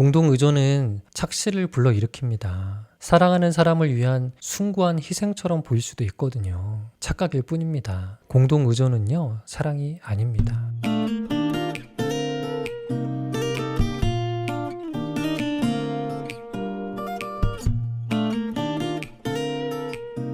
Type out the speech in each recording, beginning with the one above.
공동 의존은 착시를 불러일으킵니다. 사랑하는 사람을 위한 숭고한 희생처럼 보일 수도 있거든요. 착각일 뿐입니다. 공동 의존은요, 사랑이 아닙니다.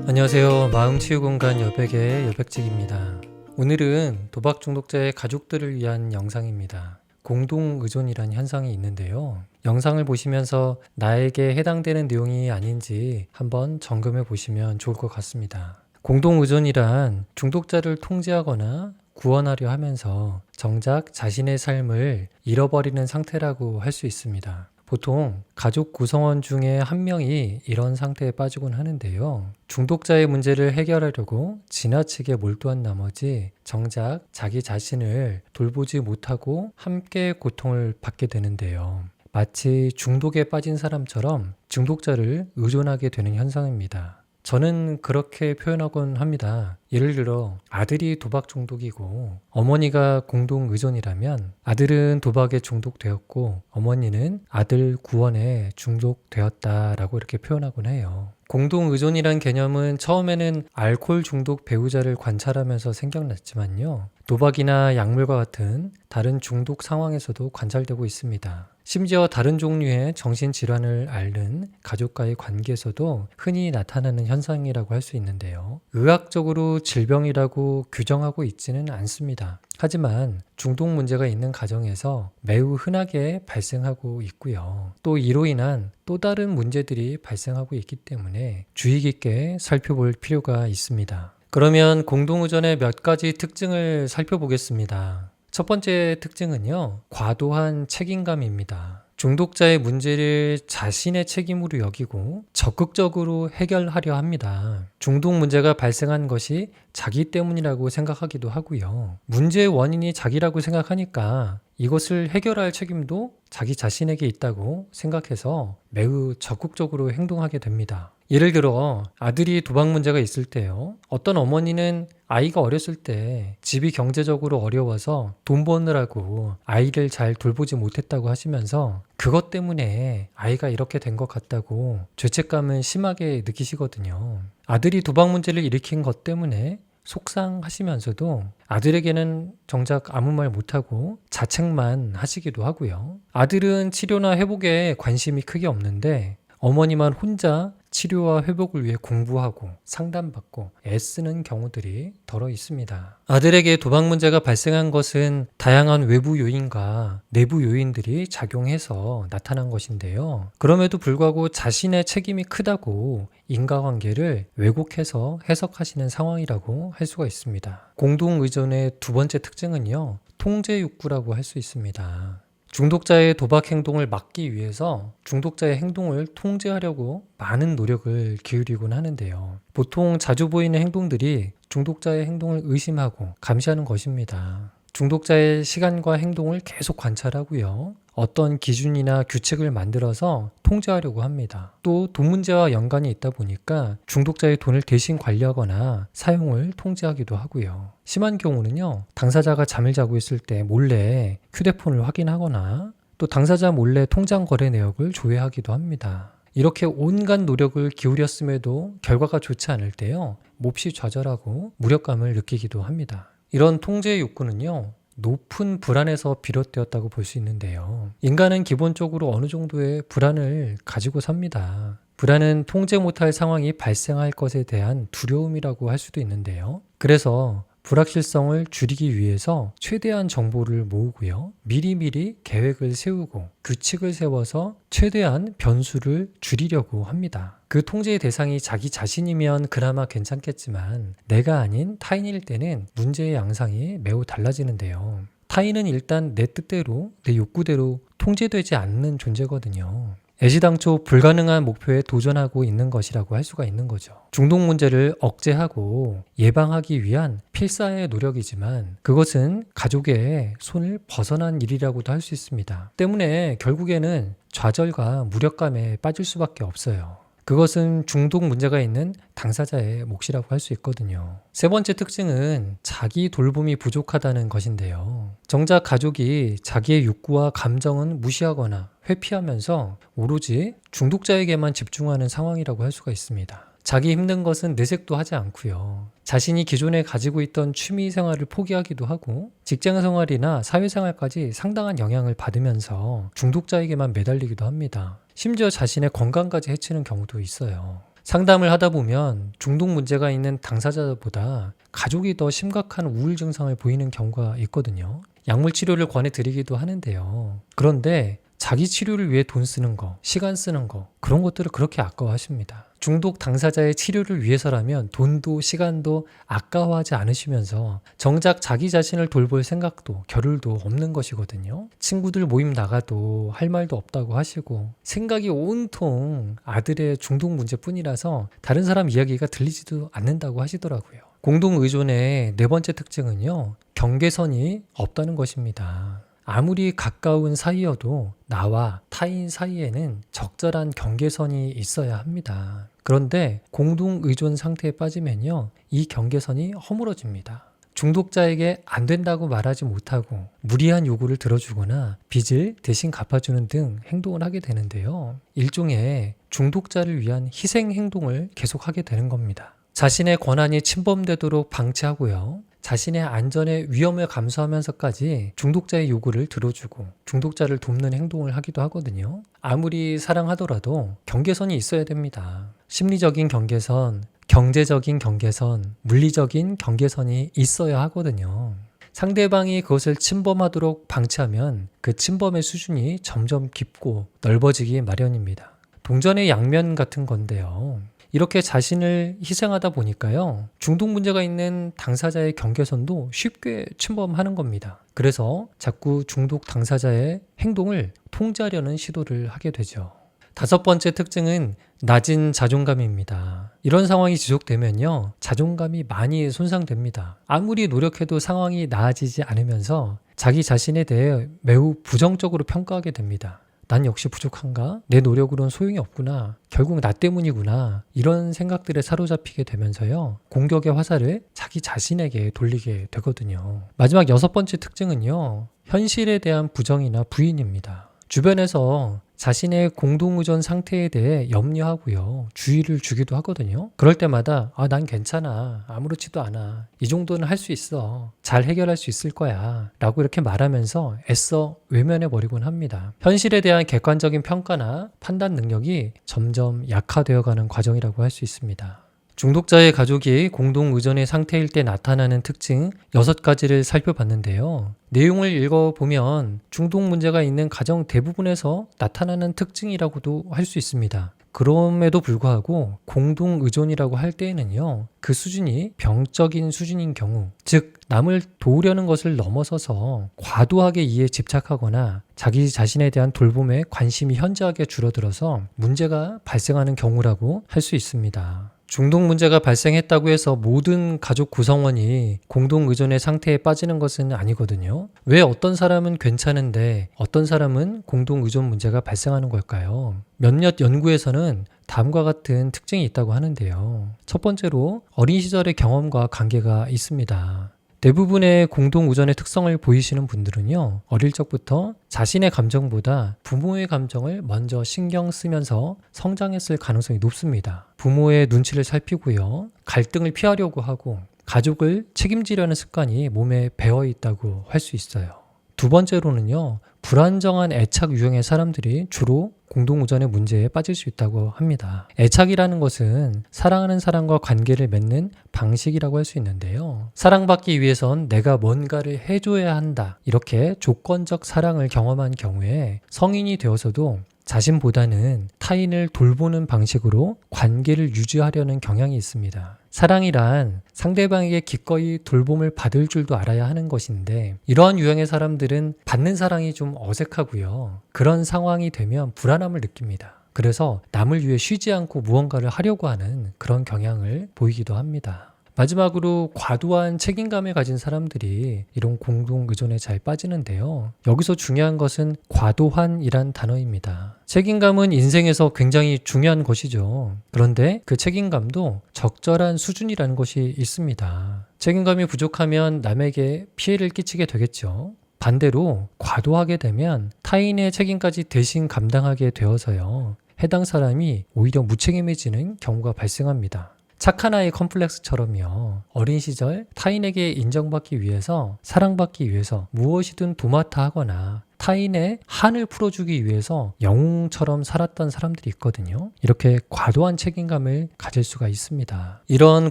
안녕하세요. 마음 치유 공간 여백의 여백직입니다. 오늘은 도박 중독자의 가족들을 위한 영상입니다. 공동 의존이란 현상이 있는데요. 영상을 보시면서 나에게 해당되는 내용이 아닌지 한번 점검해 보시면 좋을 것 같습니다. 공동 의존이란 중독자를 통제하거나 구원하려 하면서 정작 자신의 삶을 잃어버리는 상태라고 할 수 있습니다. 보통 가족 구성원 중에 한 명이 이런 상태에 빠지곤 하는데요. 중독자의 문제를 해결하려고 지나치게 몰두한 나머지 정작 자기 자신을 돌보지 못하고 함께 고통을 받게 되는데요. 마치 중독에 빠진 사람처럼 중독자를 의존하게 되는 현상입니다. 저는 그렇게 표현하곤 합니다. 예를 들어 아들이 도박 중독이고 어머니가 공동 의존이라면 아들은 도박에 중독되었고 어머니는 아들 구원에 중독되었다라고 이렇게 표현하곤 해요. 공동 의존이란 개념은 처음에는 알코올 중독 배우자를 관찰하면서 생각났지만요. 도박이나 약물과 같은 다른 중독 상황에서도 관찰되고 있습니다. 심지어 다른 종류의 정신질환을 앓는 가족과의 관계에서도 흔히 나타나는 현상이라고 할 수 있는데요. 의학적으로 질병이라고 규정하고 있지는 않습니다. 하지만 중독 문제가 있는 가정에서 매우 흔하게 발생하고 있고요. 또 이로 인한 또 다른 문제들이 발생하고 있기 때문에 주의 깊게 살펴볼 필요가 있습니다. 그러면 공동의존의 몇 가지 특징을 살펴보겠습니다. 첫 번째 특징은요, 과도한 책임감입니다. 중독자의 문제를 자신의 책임으로 여기고 적극적으로 해결하려 합니다. 중독 문제가 발생한 것이 자기 때문이라고 생각하기도 하고요. 문제의 원인이 자기라고 생각하니까 이것을 해결할 책임도 자기 자신에게 있다고 생각해서 매우 적극적으로 행동하게 됩니다. 예를 들어 아들이 도박 문제가 있을 때요. 어떤 어머니는 아이가 어렸을 때 집이 경제적으로 어려워서 돈 버느라고 아이를 잘 돌보지 못했다고 하시면서 그것 때문에 아이가 이렇게 된 것 같다고 죄책감을 심하게 느끼시거든요. 아들이 도박 문제를 일으킨 것 때문에 속상하시면서도 아들에게는 정작 아무 말 못하고 자책만 하시기도 하고요. 아들은 치료나 회복에 관심이 크게 없는데 어머니만 혼자 치료와 회복을 위해 공부하고 상담받고 애쓰는 경우들이 더러 있습니다. 아들에게 도박 문제가 발생한 것은 다양한 외부 요인과 내부 요인들이 작용해서 나타난 것인데요. 그럼에도 불구하고 자신의 책임이 크다고 인과관계를 왜곡해서 해석하시는 상황이라고 할 수가 있습니다. 공동 의존의 두 번째 특징은요. 통제 욕구라고 할 수 있습니다. 중독자의 도박 행동을 막기 위해서 중독자의 행동을 통제하려고 많은 노력을 기울이곤 하는데요. 보통 자주 보이는 행동들이 중독자의 행동을 의심하고 감시하는 것입니다. 중독자의 시간과 행동을 계속 관찰하고요. 어떤 기준이나 규칙을 만들어서 통제하려고 합니다. 또 돈 문제와 연관이 있다 보니까 중독자의 돈을 대신 관리하거나 사용을 통제하기도 하고요. 심한 경우는요, 당사자가 잠을 자고 있을 때 몰래 휴대폰을 확인하거나 또 당사자 몰래 통장 거래 내역을 조회하기도 합니다. 이렇게 온갖 노력을 기울였음에도 결과가 좋지 않을 때요, 몹시 좌절하고 무력감을 느끼기도 합니다. 이런 통제 욕구는요, 높은 불안에서 비롯되었다고 볼 수 있는데요. 인간은 기본적으로 어느 정도의 불안을 가지고 삽니다. 불안은 통제 못할 상황이 발생할 것에 대한 두려움이라고 할 수도 있는데요. 그래서 불확실성을 줄이기 위해서 최대한 정보를 모으고요. 미리미리 계획을 세우고 규칙을 세워서 최대한 변수를 줄이려고 합니다. 그 통제의 대상이 자기 자신이면 그나마 괜찮겠지만 내가 아닌 타인일 때는 문제의 양상이 매우 달라지는데요. 타인은 일단 내 뜻대로, 내 욕구대로 통제되지 않는 존재거든요. 애시당초 불가능한 목표에 도전하고 있는 것이라고 할 수가 있는 거죠. 중독 문제를 억제하고 예방하기 위한 필사의 노력이지만 그것은 가족의 손을 벗어난 일이라고도 할 수 있습니다. 때문에 결국에는 좌절과 무력감에 빠질 수밖에 없어요. 그것은 중독 문제가 있는 당사자의 몫이라고 할 수 있거든요. 세 번째 특징은 자기 돌봄이 부족하다는 것인데요. 정작 가족이 자기의 욕구와 감정은 무시하거나 회피하면서 오로지 중독자에게만 집중하는 상황이라고 할 수가 있습니다. 자기 힘든 것은 내색도 하지 않고요. 자신이 기존에 가지고 있던 취미 생활을 포기하기도 하고 직장 생활이나 사회 생활까지 상당한 영향을 받으면서 중독자에게만 매달리기도 합니다. 심지어 자신의 건강까지 해치는 경우도 있어요. 상담을 하다 보면 중독 문제가 있는 당사자보다 가족이 더 심각한 우울 증상을 보이는 경우가 있거든요. 약물 치료를 권해드리기도 하는데요. 그런데 자기 치료를 위해 돈 쓰는 거, 시간 쓰는 거, 그런 것들을 그렇게 아까워하십니다. 중독 당사자의 치료를 위해서라면 돈도 시간도 아까워하지 않으시면서 정작 자기 자신을 돌볼 생각도 겨를도 없는 것이거든요. 친구들 모임 나가도 할 말도 없다고 하시고 생각이 온통 아들의 중독 문제뿐이라서 다른 사람 이야기가 들리지도 않는다고 하시더라고요. 공동 의존의 네 번째 특징은요. 경계선이 없다는 것입니다. 아무리 가까운 사이여도 나와 타인 사이에는 적절한 경계선이 있어야 합니다. 그런데 공동 의존 상태에 빠지면요. 이 경계선이 허물어집니다. 중독자에게 안 된다고 말하지 못하고 무리한 요구를 들어주거나 빚을 대신 갚아주는 등 행동을 하게 되는데요. 일종의 중독자를 위한 희생 행동을 계속하게 되는 겁니다. 자신의 권한이 침범되도록 방치하고요. 자신의 안전에 위험을 감수하면서까지 중독자의 요구를 들어주고 중독자를 돕는 행동을 하기도 하거든요. 아무리 사랑하더라도 경계선이 있어야 됩니다. 심리적인 경계선, 경제적인 경계선, 물리적인 경계선이 있어야 하거든요. 상대방이 그것을 침범하도록 방치하면 그 침범의 수준이 점점 깊고 넓어지기 마련입니다. 동전의 양면 같은 건데요. 이렇게 자신을 희생하다 보니까요. 중독 문제가 있는 당사자의 경계선도 쉽게 침범하는 겁니다. 그래서 자꾸 중독 당사자의 행동을 통제하려는 시도를 하게 되죠. 다섯 번째 특징은 낮은 자존감입니다. 이런 상황이 지속되면요. 자존감이 많이 손상됩니다. 아무리 노력해도 상황이 나아지지 않으면서 자기 자신에 대해 매우 부정적으로 평가하게 됩니다. 난 역시 부족한가? 내 노력으로는 소용이 없구나. 결국 나 때문이구나. 이런 생각들에 사로잡히게 되면서요. 공격의 화살을 자기 자신에게 돌리게 되거든요. 마지막 여섯 번째 특징은요. 현실에 대한 부정이나 부인입니다. 주변에서 자신의 공동의존 상태에 대해 염려하고요. 주의를 주기도 하거든요. 그럴 때마다 아, 난 괜찮아. 아무렇지도 않아. 이 정도는 할 수 있어. 잘 해결할 수 있을 거야. 라고 이렇게 말하면서 애써 외면해 버리곤 합니다. 현실에 대한 객관적인 평가나 판단 능력이 점점 약화되어 가는 과정이라고 할 수 있습니다. 중독자의 가족이 공동 의존의 상태일 때 나타나는 특징 6가지를 살펴봤는데요. 내용을 읽어보면 중독 문제가 있는 가정 대부분에서 나타나는 특징이라고도 할 수 있습니다. 그럼에도 불구하고 공동 의존이라고 할 때에는요, 그 수준이 병적인 수준인 경우, 즉, 남을 도우려는 것을 넘어서서 과도하게 이에 집착하거나 자기 자신에 대한 돌봄에 관심이 현저하게 줄어들어서 문제가 발생하는 경우라고 할 수 있습니다. 중독 문제가 발생했다고 해서 모든 가족 구성원이 공동 의존의 상태에 빠지는 것은 아니거든요. 왜 어떤 사람은 괜찮은데 어떤 사람은 공동 의존 문제가 발생하는 걸까요? 몇몇 연구에서는 다음과 같은 특징이 있다고 하는데요. 첫 번째로 어린 시절의 경험과 관계가 있습니다. 대부분의 공동 의존의 특성을 보이시는 분들은요, 어릴 적부터 자신의 감정보다 부모의 감정을 먼저 신경 쓰면서 성장했을 가능성이 높습니다. 부모의 눈치를 살피고요, 갈등을 피하려고 하고, 가족을 책임지려는 습관이 몸에 배어 있다고 할 수 있어요. 두 번째로는요, 불안정한 애착 유형의 사람들이 주로 공동우전의 문제에 빠질 수 있다고 합니다. 애착이라는 것은 사랑하는 사람과 관계를 맺는 방식이라고 할 수 있는데요. 사랑받기 위해선 내가 뭔가를 해줘야 한다. 이렇게 조건적 사랑을 경험한 경우에 성인이 되어서도 자신보다는 타인을 돌보는 방식으로 관계를 유지하려는 경향이 있습니다. 사랑이란 상대방에게 기꺼이 돌봄을 받을 줄도 알아야 하는 것인데 이러한 유형의 사람들은 받는 사랑이 좀 어색하고요. 그런 상황이 되면 불안함을 느낍니다. 그래서 남을 위해 쉬지 않고 무언가를 하려고 하는 그런 경향을 보이기도 합니다. 마지막으로 과도한 책임감을 가진 사람들이 이런 공동 의존에 잘 빠지는데요. 여기서 중요한 것은 과도한이란 단어입니다. 책임감은 인생에서 굉장히 중요한 것이죠. 그런데 그 책임감도 적절한 수준이라는 것이 있습니다. 책임감이 부족하면 남에게 피해를 끼치게 되겠죠. 반대로 과도하게 되면 타인의 책임까지 대신 감당하게 되어서요. 해당 사람이 오히려 무책임해지는 경우가 발생합니다. 착한 아이 컴플렉스처럼요. 어린 시절 타인에게 인정받기 위해서 사랑받기 위해서 무엇이든 도맡아 하거나 타인의 한을 풀어주기 위해서 영웅처럼 살았던 사람들이 있거든요. 이렇게 과도한 책임감을 가질 수가 있습니다. 이런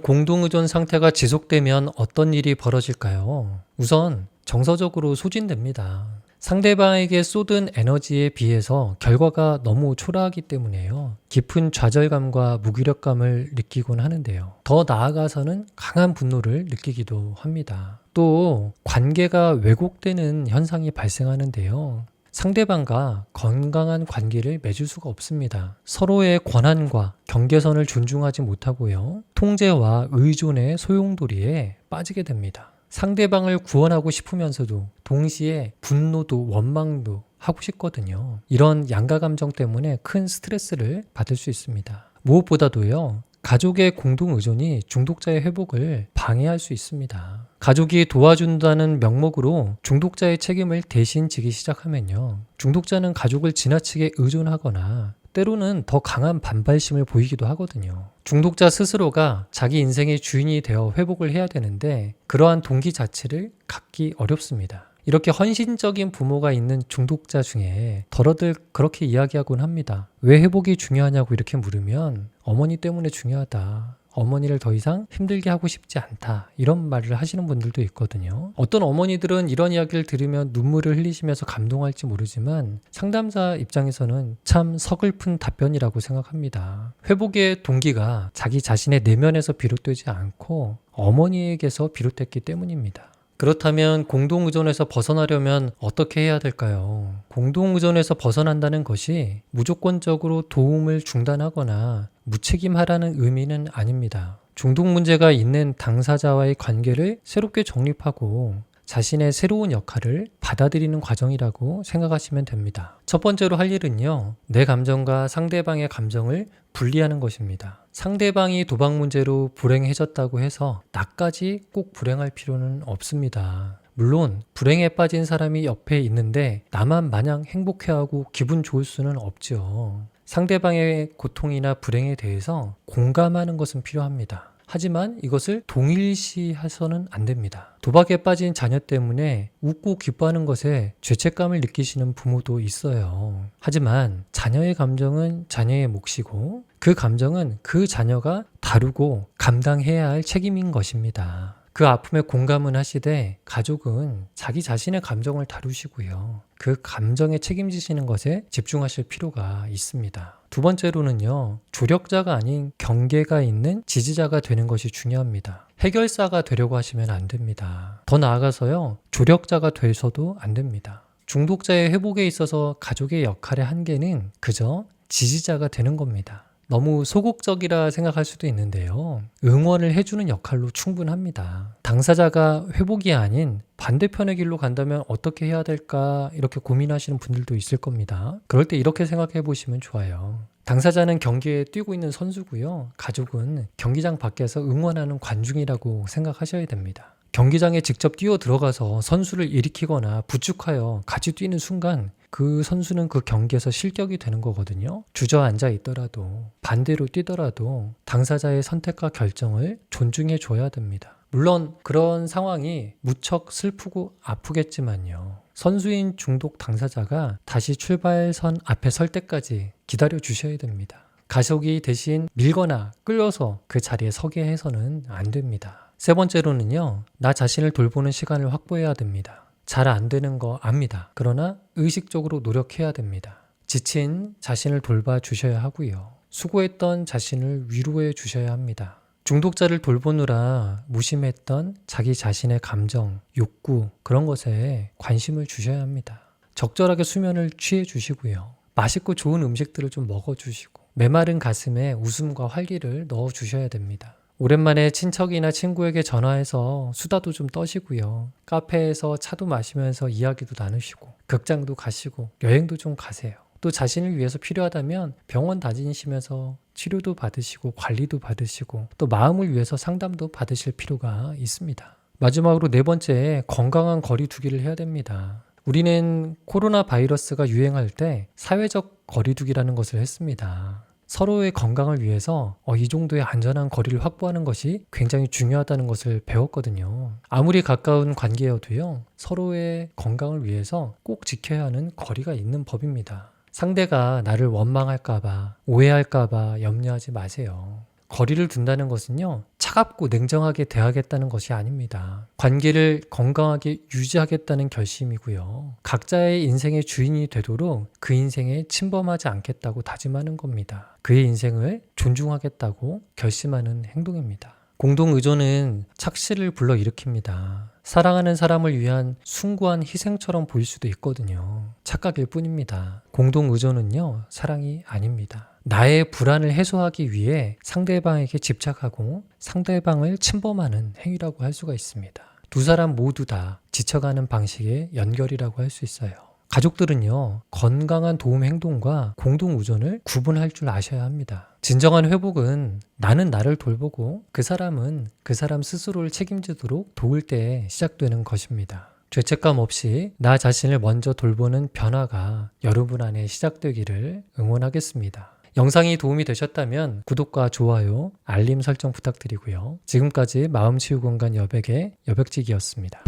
공동의존 상태가 지속되면 어떤 일이 벌어질까요? 우선 정서적으로 소진됩니다. 상대방에게 쏟은 에너지에 비해서 결과가 너무 초라하기 때문에요. 깊은 좌절감과 무기력감을 느끼곤 하는데요. 더 나아가서는 강한 분노를 느끼기도 합니다. 또 관계가 왜곡되는 현상이 발생하는데요. 상대방과 건강한 관계를 맺을 수가 없습니다. 서로의 권한과 경계선을 존중하지 못하고요. 통제와 의존의 소용돌이에 빠지게 됩니다. 상대방을 구원하고 싶으면서도 동시에 분노도 원망도 하고 싶거든요. 이런 양가 감정 때문에 큰 스트레스를 받을 수 있습니다. 무엇보다도요. 가족의 공동 의존이 중독자의 회복을 방해할 수 있습니다. 가족이 도와준다는 명목으로 중독자의 책임을 대신 지기 시작하면요. 중독자는 가족을 지나치게 의존하거나 때로는 더 강한 반발심을 보이기도 하거든요. 중독자 스스로가 자기 인생의 주인이 되어 회복을 해야 되는데 그러한 동기 자체를 갖기 어렵습니다. 이렇게 헌신적인 부모가 있는 중독자 중에 덜어들 그렇게 이야기하곤 합니다. 왜 회복이 중요하냐고 이렇게 물으면 어머니 때문에 중요하다. 어머니를 더 이상 힘들게 하고 싶지 않다. 이런 말을 하시는 분들도 있거든요. 어떤 어머니들은 이런 이야기를 들으면 눈물을 흘리시면서 감동할지 모르지만 상담자 입장에서는 참 서글픈 답변이라고 생각합니다. 회복의 동기가 자기 자신의 내면에서 비롯되지 않고 어머니에게서 비롯됐기 때문입니다. 그렇다면 공동의존에서 벗어나려면 어떻게 해야 될까요? 공동의존에서 벗어난다는 것이 무조건적으로 도움을 중단하거나 무책임하라는 의미는 아닙니다. 중독 문제가 있는 당사자와의 관계를 새롭게 정립하고 자신의 새로운 역할을 받아들이는 과정이라고 생각하시면 됩니다. 첫 번째로 할 일은요, 내 감정과 상대방의 감정을 분리하는 것입니다. 상대방이 도박 문제로 불행해졌다고 해서 나까지 꼭 불행할 필요는 없습니다. 물론 불행에 빠진 사람이 옆에 있는데 나만 마냥 행복해하고 기분 좋을 수는 없죠. 상대방의 고통이나 불행에 대해서 공감하는 것은 필요합니다. 하지만 이것을 동일시해서는 안 됩니다. 도박에 빠진 자녀 때문에 웃고 기뻐하는 것에 죄책감을 느끼시는 부모도 있어요. 하지만 자녀의 감정은 자녀의 몫이고 그 감정은 그 자녀가 다루고 감당해야 할 책임인 것입니다. 그 아픔에 공감은 하시되 가족은 자기 자신의 감정을 다루시고요. 그 감정에 책임지시는 것에 집중하실 필요가 있습니다. 두 번째로는요, 조력자가 아닌 경계가 있는 지지자가 되는 것이 중요합니다. 해결사가 되려고 하시면 안 됩니다. 더 나아가서요, 조력자가 돼서도 안 됩니다. 중독자의 회복에 있어서 가족의 역할의 한계는 그저 지지자가 되는 겁니다. 너무 소극적이라 생각할 수도 있는데요. 응원을 해주는 역할로 충분합니다. 당사자가 회복이 아닌 반대편의 길로 간다면 어떻게 해야 될까 이렇게 고민하시는 분들도 있을 겁니다. 그럴 때 이렇게 생각해 보시면 좋아요. 당사자는 경기에 뛰고 있는 선수고요. 가족은 경기장 밖에서 응원하는 관중이라고 생각하셔야 됩니다. 경기장에 직접 뛰어 들어가서 선수를 일으키거나 부축하여 같이 뛰는 순간 그 선수는 그 경기에서 실격이 되는 거거든요. 주저앉아 있더라도 반대로 뛰더라도 당사자의 선택과 결정을 존중해 줘야 됩니다. 물론 그런 상황이 무척 슬프고 아프겠지만요. 선수인 중독 당사자가 다시 출발선 앞에 설 때까지 기다려 주셔야 됩니다. 가족이 대신 밀거나 끌려서 그 자리에 서게 해서는 안 됩니다. 세 번째로는요, 나 자신을 돌보는 시간을 확보해야 됩니다. 잘 안 되는 거 압니다. 그러나 의식적으로 노력해야 됩니다. 지친 자신을 돌봐 주셔야 하고요. 수고했던 자신을 위로해 주셔야 합니다. 중독자를 돌보느라 무심했던 자기 자신의 감정, 욕구, 그런 것에 관심을 주셔야 합니다. 적절하게 수면을 취해 주시고요. 맛있고 좋은 음식들을 좀 먹어 주시고, 메마른 가슴에 웃음과 활기를 넣어 주셔야 됩니다. 오랜만에 친척이나 친구에게 전화해서 수다도 좀 떠시고요. 카페에서 차도 마시면서 이야기도 나누시고, 극장도 가시고, 여행도 좀 가세요. 또 자신을 위해서 필요하다면 병원 다니시면서 치료도 받으시고, 관리도 받으시고, 또 마음을 위해서 상담도 받으실 필요가 있습니다. 마지막으로 네 번째, 건강한 거리 두기를 해야 됩니다. 우리는 코로나 바이러스가 유행할 때 사회적 거리두기라는 것을 했습니다. 서로의 건강을 위해서 어, 이 정도의 안전한 거리를 확보하는 것이 굉장히 중요하다는 것을 배웠거든요. 아무리 가까운 관계여도요, 서로의 건강을 위해서 꼭 지켜야 하는 거리가 있는 법입니다. 상대가 나를 원망할까봐, 오해할까봐 염려하지 마세요. 거리를 둔다는 것은요, 차갑고 냉정하게 대하겠다는 것이 아닙니다. 관계를 건강하게 유지하겠다는 결심이고요. 각자의 인생의 주인이 되도록 그 인생에 침범하지 않겠다고 다짐하는 겁니다. 그의 인생을 존중하겠다고 결심하는 행동입니다. 공동 의존은 착시를 불러일으킵니다. 사랑하는 사람을 위한 숭고한 희생처럼 보일 수도 있거든요. 착각일 뿐입니다. 공동 의존은요, 사랑이 아닙니다. 나의 불안을 해소하기 위해 상대방에게 집착하고 상대방을 침범하는 행위라고 할 수가 있습니다. 두 사람 모두 다 지쳐가는 방식의 연결이라고 할 수 있어요. 가족들은요, 건강한 도움 행동과 공동 의존을 구분할 줄 아셔야 합니다. 진정한 회복은 나는 나를 돌보고 그 사람은 그 사람 스스로를 책임지도록 도울 때 시작되는 것입니다. 죄책감 없이 나 자신을 먼저 돌보는 변화가 여러분 안에 시작되기를 응원하겠습니다. 영상이 도움이 되셨다면 구독과 좋아요, 알림 설정 부탁드리고요. 지금까지 마음 치유 공간 여백의 여백직이었습니다.